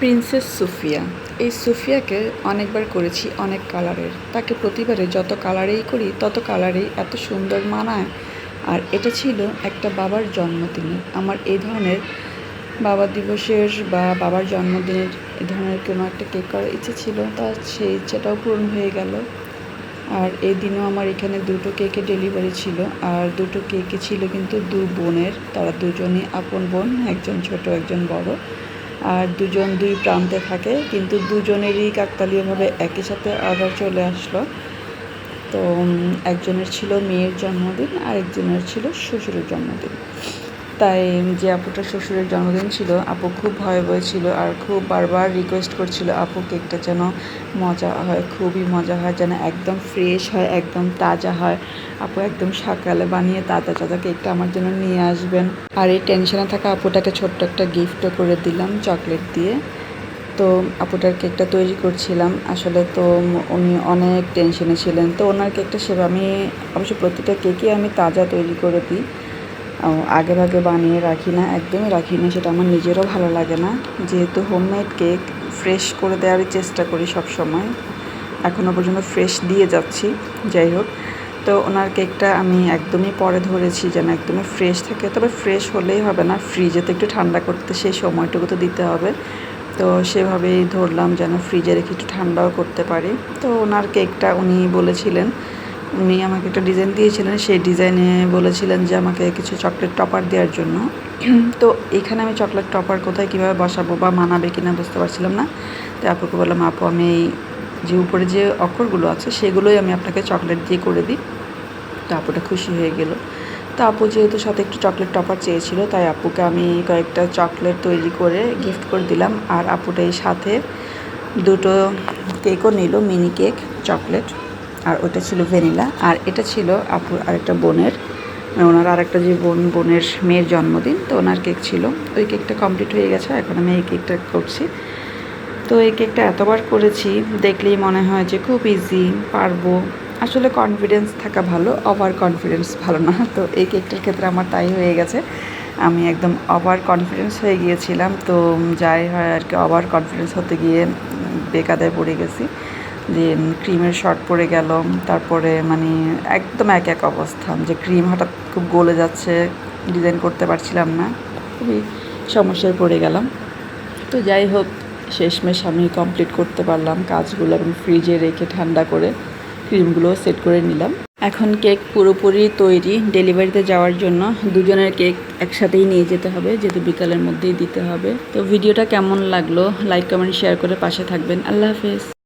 Princess Sufia. এই সুফিয়াকে অনেকবার করেছি অনেক কালারের। তাকে প্রতিবারে যত কালারেই করি, তত কালারেই এত সুন্দর মানায়। আর এটা ছিল একটা বাবার জন্মদিনে। আমার এই ধরনের বাবা দিবসের বা বাবার জন্মদিনের এই ধরনের কোনো একটা কেক করার ইচ্ছে ছিল, তা সেই ইচ্ছাটাও পূরণ হয়ে গেল। আর এই দিনও আমার এখানে দুটো কেকের ডেলিভারি ছিল। আর দুটো কেকে ছিল কিন্তু দু বোনের। তারা দুজনই আপন বোন, একজন ছোট, একজন বড়। আর দুজন দুই প্রান্তে থাকে, কিন্তু দুজনেরই কাকতালীয়ভাবে একই সাথে অর্ডার চলে আসলো। তো একজনের ছিল মেয়ের জন্মদিন আর একজনের ছিল শ্বশুরের জন্মদিন। তাই যে আপুটার শ্বশুরের জন্মদিন ছিল, আপু খুব ভয় ভয় ছিল আর খুব বারবার রিকোয়েস্ট করছিল আপু কেকটা যেন মজা হয়, খুবই মজা হয়, যেন একদম ফ্রেশ হয়, একদম তাজা হয়। আপু একদম সকালে বানিয়ে তাজা তাজা কেকটা আমার জন্য নিয়ে আসবেন। আর এই টেনশনে থাকা আপুটাকে ছোট্ট একটা গিফটও করে দিলাম চকলেট দিয়ে। তো আপুটার কেকটা তৈরি করছিলাম, আসলে তো উনি অনেক টেনশনে ছিলেন। তো ওনার কেকটা সেবা আমি, অবশ্য প্রতিটা কেকই আমি তাজা তৈরি করে দিই। আগে ভাগে বানিয়ে রাখি না, একদমই রাখি না, সেটা আমার নিজেরও ভালো লাগে না। যেহেতু হোমমেড কেক ফ্রেশ করে দেওয়ারই চেষ্টা করি সব সময় এখনও পর্যন্ত ফ্রেশ দিয়ে যাচ্ছি, যাই হোক। তো ওনার কেকটা আমি একদমই পরে ধরেছি যেন একদমই ফ্রেশ থাকে। তবে ফ্রেশ হলেই হবে না ফ্রিজে তো একটু ঠান্ডা করতে সেই সময়টুকু তো দিতে হবে। তো সেভাবেই ধরলাম যেন ফ্রিজে রেখে একটু ঠান্ডাও করতে পারি। তো ওনার কেকটা উনি বলেছিলেন উনি আমাকে একটা ডিজাইন দিয়েছিলেন, সেই ডিজাইনে বলেছিলেন যে আমাকে কিছু চকলেট টপার দেওয়ার জন্য। তো এখানে আমি চকলেট টপার কোথায় কীভাবে বসাবো বা মানাবে কিনা বুঝতে পারছিলাম না। তো আপুকে বললাম, আপু, আমি যে উপরে যে অক্ষরগুলো আছে, সেগুলোই আমি আপনাকে চকলেট দিয়ে করে দিই। তো আপুটা খুশি হয়ে গেল। তো আপু যেহেতু সাথে একটু চকলেট টপার চেয়েছিল, তাই আপুকে আমি কয়েকটা চকলেট তৈরি করে গিফট করে দিলাম। আর আপুটা এই সাথে দুটো কেকও নিল মিনি কেক চকলেট আর ওটা ছিল ভ্যানিলা। আর এটা ছিল আপুর আরেকটা বোনের। মানে ওনার আরেকটা যে বোন, বোনের মেয়ের জন্মদিন, তো ওনার কেক ছিল। ওই কেকটা কমপ্লিট হয়ে গেছে, এখন আমি এই কেকটা করছি। তো এই কেকটা এতবার করেছি, দেখলেই মনে হয় যে খুব ইজি পারব। আসলে কনফিডেন্স থাকা ভালো ওভার কনফিডেন্স ভালো না। তো এই কেকটার ক্ষেত্রে আমার তাই হয়ে গেছে। আমি একদম ওভার কনফিডেন্স হয়ে গিয়েছিলাম। তো যাই হয় আর কি ওভার কনফিডেন্স হতে গিয়ে বেকাদায় পড়ে গেছি। যে ক্রিমের শর্ট পড়ে গেল। তারপরে মানে একদম এক এক অবস্থা। যে ক্রিম হঠাৎ খুব গলে যাচ্ছে ডিজাইন করতে পারছিলাম না। খুবই সমস্যায় পড়ে গেলাম। তো যাই হোক, শেষমেশ আমি কমপ্লিট করতে পারলাম কাজগুলো এবং ফ্রিজে রেখে ঠান্ডা করে ক্রিমগুলো সেট করে নিলাম। এখন কেক পুরোপুরি তৈরি। ডেলিভারিতে যাওয়ার জন্য দুজনের কেক একসাথেই নিয়ে যেতে হবে, যেহেতু বিকালের মধ্যেই দিতে হবে। তো ভিডিওটা কেমন লাগল? লাইক কমেন্ট শেয়ার করে পাশে থাকবেন। আল্লাহ হাফেজ।